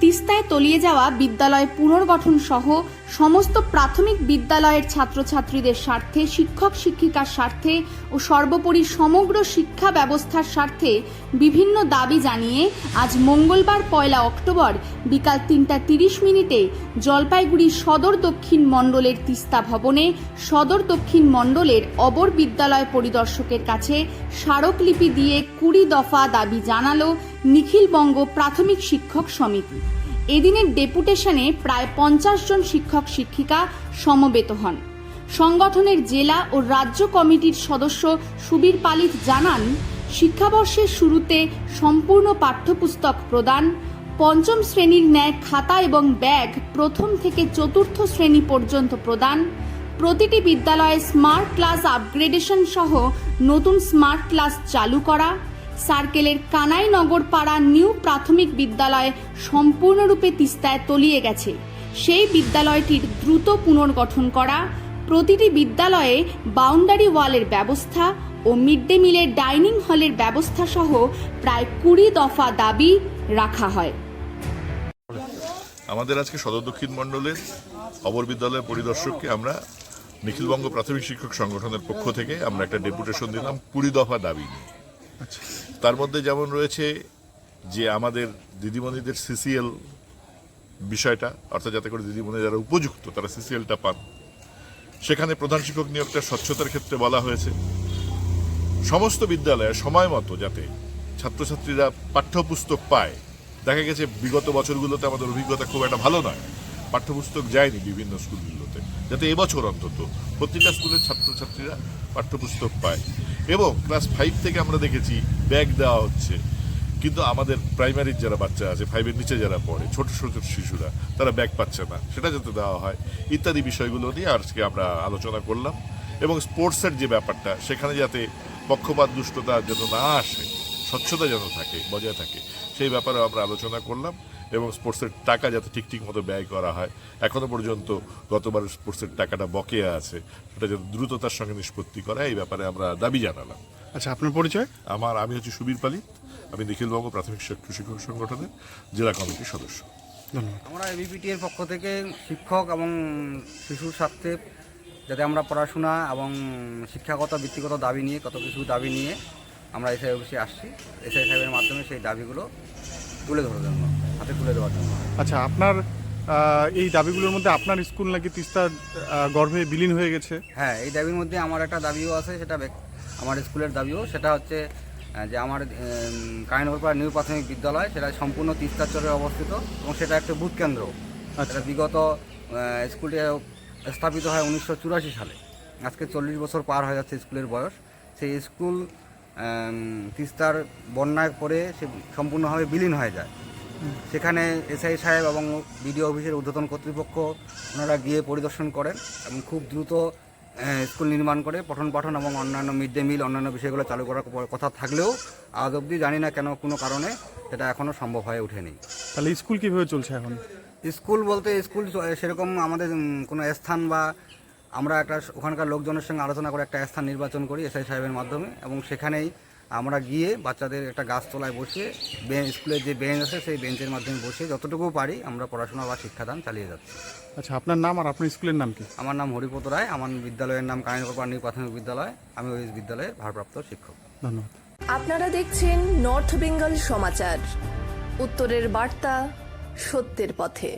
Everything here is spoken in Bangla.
তিস্তায় তলিয়ে যাওয়া বিদ্যালয় পুনর্গঠন সহ সমস্ত প্রাথমিক বিদ্যালয়ের ছাত্রছাত্রীদের স্বার্থে, শিক্ষক শিক্ষিকার স্বার্থে ও সর্বোপরি সমগ্র শিক্ষা ব্যবস্থার স্বার্থে বিভিন্ন দাবি জানিয়ে আজ মঙ্গলবার পয়লা অক্টোবর বিকাল তিনটা তিরিশ মিনিটে জলপাইগুড়ি সদর দক্ষিণ মণ্ডলের তিস্তা ভবনে সদর দক্ষিণ মণ্ডলের অবর বিদ্যালয় পরিদর্শকের কাছে স্মারকলিপি দিয়ে কুড়ি দফা দাবি জানালো নিখিলবঙ্গ প্রাথমিক শিক্ষক সমিতি। এদিনের ডেপুটেশনে প্রায় পঞ্চাশ জন শিক্ষক শিক্ষিকা সমবেত হন। সংগঠনের জেলা ও রাজ্য কমিটির সদস্য সুবীর পালিত জানান, শিক্ষাবর্ষের শুরুতে সম্পূর্ণ পাঠ্যপুস্তক প্রদান, পঞ্চম শ্রেণির ন্যায় খাতা এবং ব্যাগ প্রথম থেকে চতুর্থ শ্রেণি পর্যন্ত প্রদান, প্রতিটি বিদ্যালয়ে স্মার্ট ক্লাস আপগ্রেডেশন সহ নতুন স্মার্ট ক্লাস চালু করা সার্কেলের কানাইনগর পাড়া নিউ প্রাথমিক বিদ্যালয় সম্পূর্ণরূপে তিস্তায় তলিয়ে গেছে। সেই বিদ্যালয়টির দ্রুত পুনর্গঠন করা, প্রতিটি বিদ্যালয়ে বাউন্ডারি ওয়ালের ব্যবস্থা ও মিড ডে মিলের ডাইনিং হলের ব্যবস্থা সহ প্রায় কুড়ি দফা দাবি রাখা হয়। আমাদের আজকে সদর দক্ষিণ মণ্ডলের অবর বিদ্যালয় পরিদর্শককে আমরা নিখিলবঙ্গ প্রাথমিক শিক্ষক সংগঠনের পক্ষ থেকে আমরা একটা ডেপুটেশন দিলাম কুড়ি দফা দাবি নিয়ে। তার মধ্যে যেমন রয়েছে যে আমাদের দিদিমণিদের সিসিএল বিষয়টা, অর্থাৎ যাতে করে দিদিমণি যারা উপযুক্ত, তারা সিসিএলটা পান। সেখানে প্রধান শিক্ষক নিয়োগটা স্বচ্ছতার ক্ষেত্রে বলা হয়েছে। সমস্ত বিদ্যালয়ে সময় মতো যাতে ছাত্রছাত্রীরা পাঠ্যপুস্তক পায়। দেখা গেছে বিগত বছরগুলোতে আমাদের অভিজ্ঞতা খুব একটা ভালো নয়। পাঠ্যপুস্তক যায়নি বিভিন্ন স্কুলগুলোতে। যাতে এবছর অন্তত প্রতিটা স্কুলের ছাত্রছাত্রীরা পাঠ্যপুস্তক পায়। এবং ক্লাস ফাইভ থেকে আমরা দেখেছি ব্যাগ দেওয়া হচ্ছে। কিন্তু আমাদের প্রাইমারির যারা বাচ্চা আছে ফাইভের নিচে যারা পড়ে, ছোট ছোট শিশুরা, তারা ব্যাগ পাচ্ছে না। সেটা যাতে দেওয়া হয়, ইত্যাদি বিষয়গুলো নিয়ে আজকে আমরা আলোচনা করলাম। এবং স্পোর্টসের যে ব্যাপারটা, সেখানে যাতে পক্ষপাত, দুষ্টতা যেন না আসে, স্বচ্ছতা যেন থাকে, বজায় থাকে, সেই ব্যাপারে আমরা আলোচনা করলাম। এবং স্পোর্টসের টাকা যাতে ঠিক ঠিক মতো ব্যয় করা হয়। এখনও পর্যন্ত গতবার স্পোর্টসের টাকাটা বকেয়া আছে। সেটা যাতে দ্রুততার সঙ্গে নিষ্পত্তি করা এই ব্যাপারে আমরা দাবি জানালাম। আচ্ছা আপনার পরিচয়? আমার আমি হচ্ছে সুবীর পালিত। আমি নিখিলবঙ্গ প্রাথমিক শিক্ষক শিক্ষক সংগঠনের জেলা কমিটির সদস্য। ধন্যবাদ। আমরা এবিপিটি এর পক্ষ থেকে শিক্ষক এবং শিশুর স্বার্থে যাতে আমরা পড়াশোনা এবং শিক্ষাগত বৃত্তিগত দাবি নিয়ে কত কিছু দাবি নিয়ে আমরা এসআই অফিসে আসছি। এসআই সাহেবের মাধ্যমে সেই দাবিগুলো তুলে ধরার জন্য। হাতে তুলে দেওয়ার জন্য। আচ্ছা আপনার এই দাবিগুলোর মধ্যে আপনার স্কুল নাকি তিস্তার গর্ভে বিলীন হয়ে গেছে? হ্যাঁ এই দাবির মধ্যে আমার একটা দাবিও আছে সেটা আমার স্কুলের দাবিও। সেটা হচ্ছে যে আমার কাহিনগরপাড়া নিউ প্রাথমিক বিদ্যালয় সেটা সম্পূর্ণ তিস্তার চরে অবস্থিত এবং সেটা একটা বুথ কেন্দ্র। আচ্ছা। বিগত স্কুলটি স্থাপিত হয় উনিশশো চুরাশি সালে। আজকে চল্লিশ বছর পার হয়ে যাচ্ছে স্কুলের বয়স। সেই স্কুল তিস্তার বন্যায় পরে সে সম্পূর্ণভাবে বিলীন হয়ে যায়। সেখানে এসআই সাহেব এবং বিডিও অফিসের ঊর্ধ্বতন কর্তৃপক্ষ ওনারা গিয়ে পরিদর্শন করেন এবং খুব দ্রুত স্কুল নির্মাণ করে পঠন পাঠন এবং অন্যান্য মিড ডে মিল অন্যান্য বিষয়গুলো চালু করার কথা থাকলেও আজ অবধি জানি না কেন কোনো কারণে সেটা এখনও সম্ভব হয়ে ওঠেনি। তাহলে স্কুল কীভাবে চলছে এখন? স্কুল বলতে স্কুল সেরকম আমাদের কোনো স্থান বা আমরা একটা ওখানকার লোকজনের সঙ্গে আলোচনা করে একটা স্থান নির্বাচন করি এসআই সাহেবের মাধ্যমে এবং সেখানেই আমরা গিয়ে বাচ্চাদের একটা গাছতলায় বেঞ্চ স্কুলের যে বেঞ্চ আছে সেই বেঞ্চের মাধ্যমে বসে যতটুকু পারি আমরা পড়াশোনা বা শিক্ষাদান চালিয়ে যাচ্ছি। আচ্ছা আপনার নাম আর আপনার স্কুলের নাম কি? আমার নাম হরিপদ রায় আমার বিদ্যালয়ের নাম কাহিনীকর নিউ প্রাথমিক বিদ্যালয় আমি ওই বিদ্যালয়ের ভারপ্রাপ্ত শিক্ষক। ধন্যবাদ। আপনারা দেখছেন নর্থ বেঙ্গল সমাচার উত্তরের বার্তা সত্যের পথে।